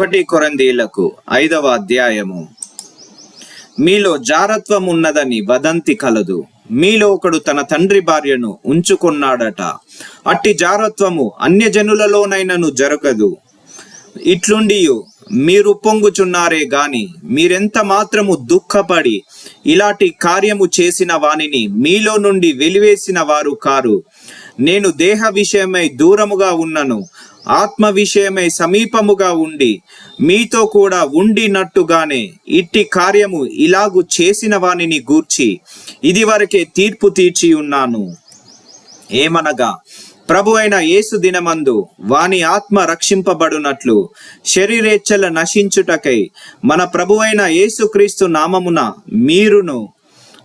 ఒకటి కొరందీలకు ఐదవ అధ్యాయము. మీలో జారత్వం ఉన్నదని వదంతి కలదు. మీలో ఒకడు తన తండ్రి భార్యను ఉంచుకున్నాడట. అట్టి జారత్వము అన్యజనులలోనైనను జరగదు. ఇట్లుండి మీరు పొంగుచున్నారే గాని మీరెంత మాత్రము దుఃఖపడి ఇలాంటి కార్యము చేసిన వానిని మీలో నుండి వెలివేసిన వారు కారు. నేను దేహ విషయమై దూరముగా ఉన్నను. ఆత్మ విషయమై సమీపముగా ఉండి మీతో కూడా ఉండినట్టుగానే ఇట్టి కార్యము ఇలాగు చేసిన వానిని గూర్చి ఇదివరకే తీర్పు తీర్చి ఉన్నాను. ఏమనగా ప్రభు అయిన యేసు దినమందు వాని ఆత్మ రక్షింపబడునట్లు శరీరేచ్ఛల నశించుటకై మన ప్రభు అయిన యేసుక్రీస్తు నామమున మీరును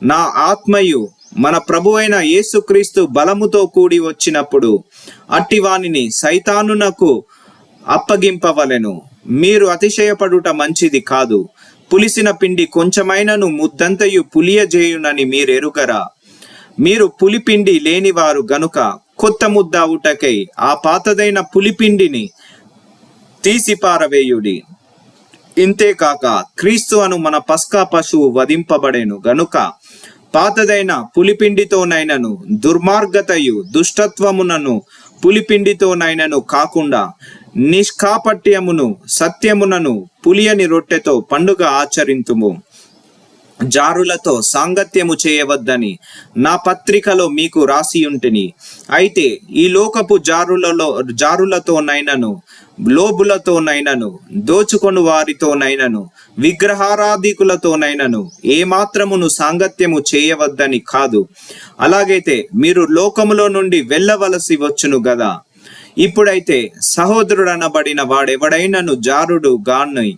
నా ఆత్మయు మన ప్రభు అయిన యేసుక్రీస్తు బలముతో కూడి వచ్చినప్పుడు అట్టి వానిని సైతానునకు అప్పగింపవలెను. మీరు అతిశయపడుట మంచిది కాదు. పులిసిన పిండి కొంచెమైనను ముద్దంతయు పులియజేయునని మీరెరుగరా. మీరు పులిపిండి లేనివారు గనుక కొత్త ముద్ద ఉటకై ఆ పాతదైన పులిపిండిని తీసి పారవేయుడి. ఇంతేకాక క్రీస్తు అను మన పస్కా పశువు వధింపబడేను గనుక పాతదైన పులిపిండితోనైనను దుర్మార్గతయు దుష్టత్వమునను పులిపిండితోనైనను కాకుండా నిష్కాపట్యమును సత్యమునను పులియని రొట్టెతో పండుగ ఆచరింతుము. జారులతో సాంగత్యము చేయవద్దని నా పత్రికలో మీకు రాసి ఉంటిని. అయితే ఈ లోకపు జారులలో జారులతోనైనను లోబులతోనైనను దోచుకొని వారితోనైనను విగ్రహారాధికులతోనైనను ఏమాత్రమును సాంగత్యము చేయవద్దని కాదు. అలాగైతే మీరు లోకములో నుండి వెళ్ళవలసి వచ్చును గదా. ఇప్పుడైతే సహోదరుడనబడిన వాడెవడైనను జారుడు గాని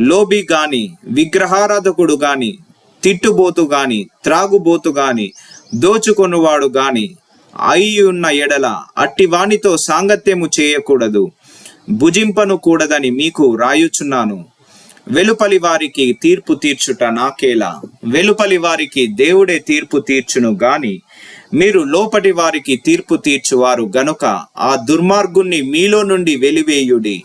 లోబి గాని విగ్రహారాధకుడు గాని తిట్టుబోతు గాని త్రాగుబోతు గాని దోచుకొనువాడు గాని అయి ఉన్న ఎడల అట్టి వానితో సాంగత్యము చేయకూడదు. భుజింపను కూడదని మీకు రాయుచున్నాను. వెలుపలి వారికి తీర్పు తీర్చుట నాకేలా? వెలుపలి వారికి దేవుడే తీర్పు తీర్చును గాని మీరు లోపటి వారికి తీర్పు తీర్చువారు గనుక ఆ దుర్మార్గుణ్ణి మీలో నుండి వెలివేయుడి.